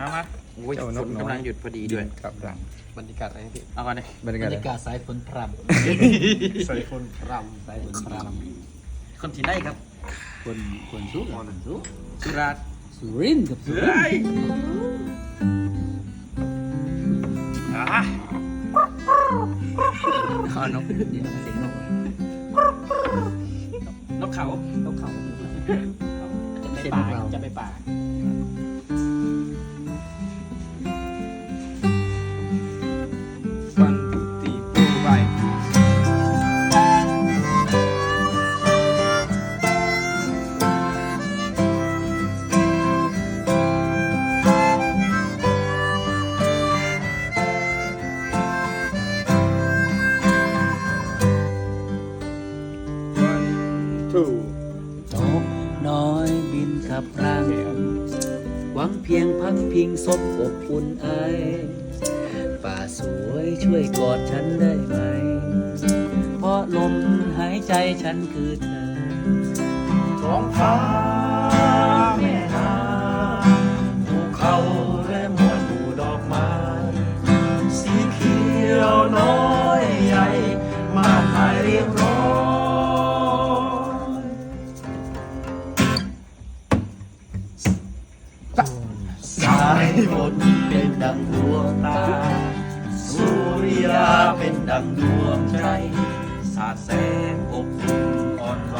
มามาโอ้ยเจ้าฝนกนน้อยกำลังหยุดพอดีด้วย กับรัง บรรยากาศอะไรนะพี่เอาก่อนเลยบรรยาบการรศรยากาศสายฝนพรใส่คนรำสายฝนพรคนที่ไหนครับำคนคนสุคนสุสุราษฎร์สุรินทร์กับสุรินทร์เฮ้ยอะอ๋อนกนี่เสียงนกนกเขานกเขาจะไปเสียงป่าเราจะไปป่า บินขับรังหวังเพียงพักพิงศพอบอุ่นไอป่าสวยช่วยกอดฉันได้ไหม เพราะลมหายใจฉันคือเธอท้องฟ้าแม่นาภูเขาและมวลหมู่ดอกไม้ สีเขียวน้อยใหญ่ มากมายเรียงร้อย วงตา สุริยาเป็นดังดวงใจ สาดแสงอบอุ่นอ่อนไหว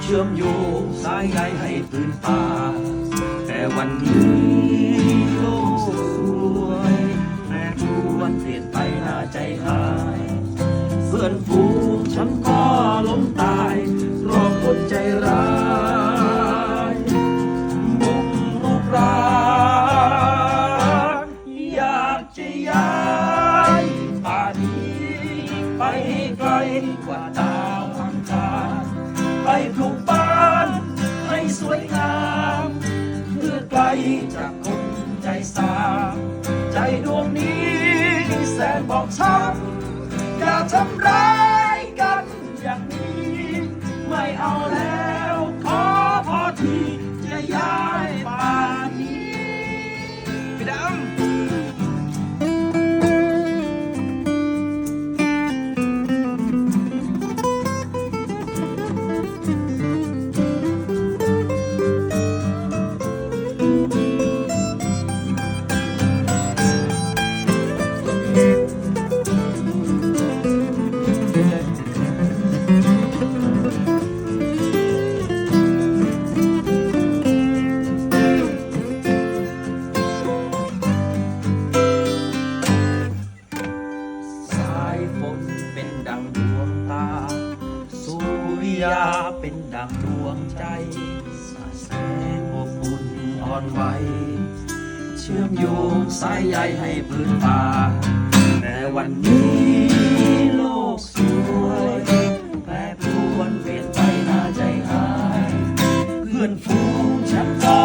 เชื่อมโยงสายใยให้พื้นป่าแต่วันนี้ ไปไกลกว่าดาวอังคารไปปลูกบ้านให้สวยงาม เพื่อไกลจากคนใจสามใจดวงนี้แสนบอกช้ำอย่าทำร้ายกันอย่างนี้ ไม่เอาแล้ว เป็นดังดวงใจสาแสงอบอุ่นอ่อนไหวเชื่อมโยงสายใยให้พื้นป่าแต่วันนี้โลกสวยแปรปรวนเปลี่ยนไปน่าใจหาย เพื่อนฝูงฉันก็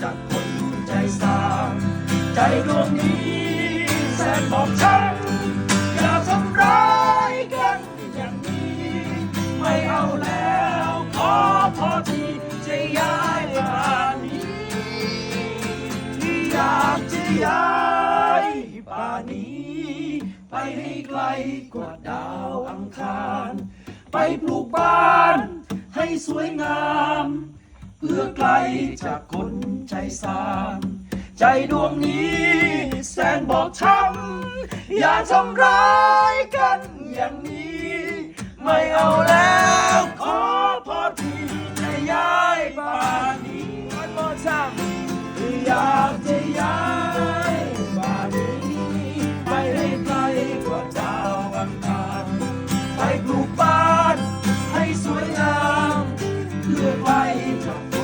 จากคนใจสามใจดวงนี้แสนบอบช้ำอย่าทำร้ายกันอย่างนี้ ไม่เอาแล้วขอพอทีจะย้ายป่านนี้ที่อยากจะย้ายป่านี้ ไปให้ไกลกว่าดาวอังคาร ไปปลูกบ้านให้สวยงาม เพื่อไกลจากคนใจสามใจดวงนี้แสนบอกช้ำอย่าทำร้ายกันอย่างนี้ ไม่เอาแล้ว vai.